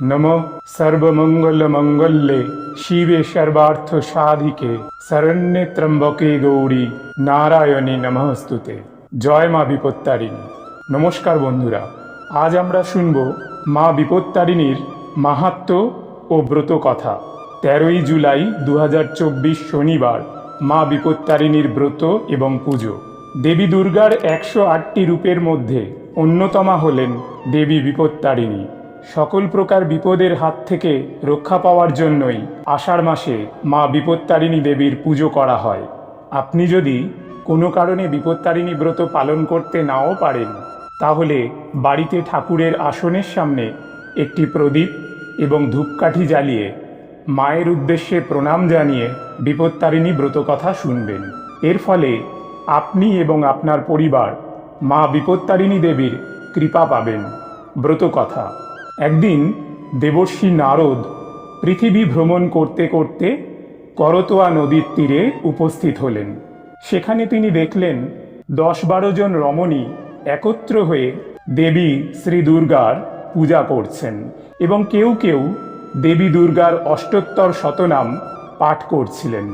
নম সর্বমঙ্গলমঙ্গলে শিবে সর্বার্থ সাধিকে শরণ্যে ত্রম্বকে গৌরী নারায়ণী নমস্তুতে জয় মা বিপত্তারিণী নমস্কার বন্ধুরা আজ আমরা শুনব মা বিপত্তারিণীর মাহাত্ম্য ও ব্রত কথা। তেরোই জুলাই দু হাজার চব্বিশ শনিবার মা বিপত্তারিণীর ব্রত এবং পুজো। দেবী দুর্গার একশো আটটি রূপের মধ্যে অন্যতমা হলেন দেবী বিপত্তারিণী। সকল প্রকার বিপদের হাত থেকে রক্ষা পাওয়ার জন্যই আষাঢ় মাসে মা বিপত্তারিণী দেবীর পুজো করা হয়। আপনি যদি কোনো কারণে বিপত্তারিণী ব্রত পালন করতে নাও পারেন, তাহলে বাড়িতে ঠাকুরের আসনের সামনে একটি প্রদীপ এবং ধূপকাঠি জ্বালিয়ে মায়ের উদ্দেশ্যে প্রণাম জানিয়ে বিপত্তারিণী ব্রত কথা শুনবেন। এর ফলে আপনি এবং আপনার পরিবার মা বিপত্তারিণী দেবীর কৃপা পাবেন। ব্রত কথা একদিন দেবর্ষী নারদ পৃথিবী ভ্রমণ করতে করতে করতোয়া নদীর তীরে উপস্থিত হলেন। সেখানে তিনি দেখলেন দশ বারো জন রমণী একত্র হয়ে দেবী শ্রী দুর্গার পূজা করছেন এবং কেউ কেউ দেবী দুর্গার অষ্টোত্তর শতনাম পাঠ করছিলেন।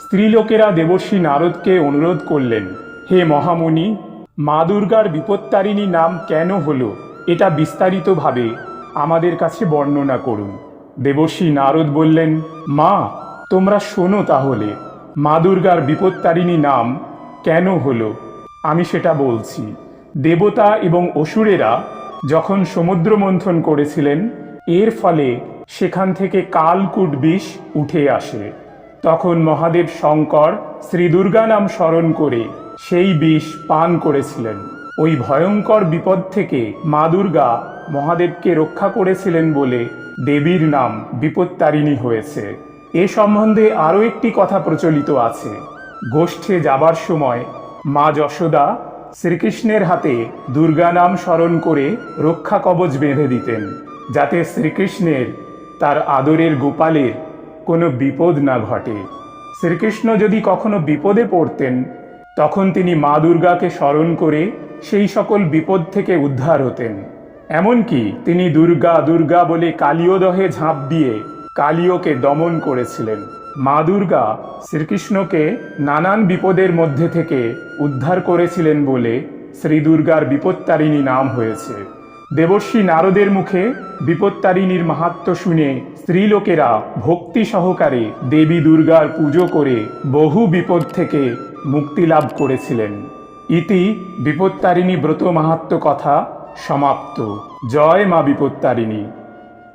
স্ত্রীলোকেরা দেবর্ষী নারদকে অনুরোধ করলেন, হে মহামুনি মা দুর্গার বিপত্তারিণী নাম কেন হলো? এটা বিস্তারিতভাবে আমাদের কাছে বর্ণনা করুন। দেবর্ষী নারদ বললেন, মা, তোমরা শোনো তাহলে, মা দুর্গার বিপত্তারিণী নাম কেন হলো? আমি সেটা বলছি। দেবতা এবং অসুরেরা যখন সমুদ্র মন্থন করেছিলেন, এর ফলে সেখান থেকে কালকুট বিষ উঠে আসে। তখন মহাদেব শঙ্কর শ্রী দুর্গা নাম স্মরণ করে সেই বিষ পান করেছিলেন। ওই ভয়ঙ্কর বিপদ থেকে মা দুর্গা মহাদেবকে রক্ষা করেছিলেন বলে দেবীর নাম বিপত্তারিণী হয়েছে। এ সম্বন্ধে আরও একটি কথা প্রচলিত আছে। গোষ্ঠে যাবার সময় মা যশোদা শ্রীকৃষ্ণের হাতে দুর্গা নাম স্মরণ করে রক্ষা কবচ বেঁধে দিতেন, যাতে শ্রীকৃষ্ণের তার আদরের গোপালের কোনো বিপদ না ঘটে। শ্রীকৃষ্ণ যদি কখনো বিপদে পড়তেন, তখন তিনি মা দুর্গাকে স্মরণ করে সেই সকল বিপদ থেকে উদ্ধার হতেন। এমনকি তিনি দুর্গা দুর্গা বলে কালীয়দহে ঝাঁপ দিয়ে কালীয়কে দমন করেছিলেন। মা দুর্গা শ্রীকৃষ্ণকে নানান বিপদের মধ্যে থেকে উদ্ধার করেছিলেন বলে শ্রী দুর্গার বিপত্তারিণী নাম হয়েছে। দেবর্ষী নারদের মুখে বিপত্তারিণীর মাহাত্ম শুনে স্ত্রীলোকেরা ভক্তি সহকারে দেবী দুর্গার পুজো করে বহু বিপদ থেকে মুক্তি লাভ করেছিলেন। ইতি বিপত্তারিণী ব্রত মাহাত্ম কথা সমাপ্ত। জয় মা বিপত্তারিণী।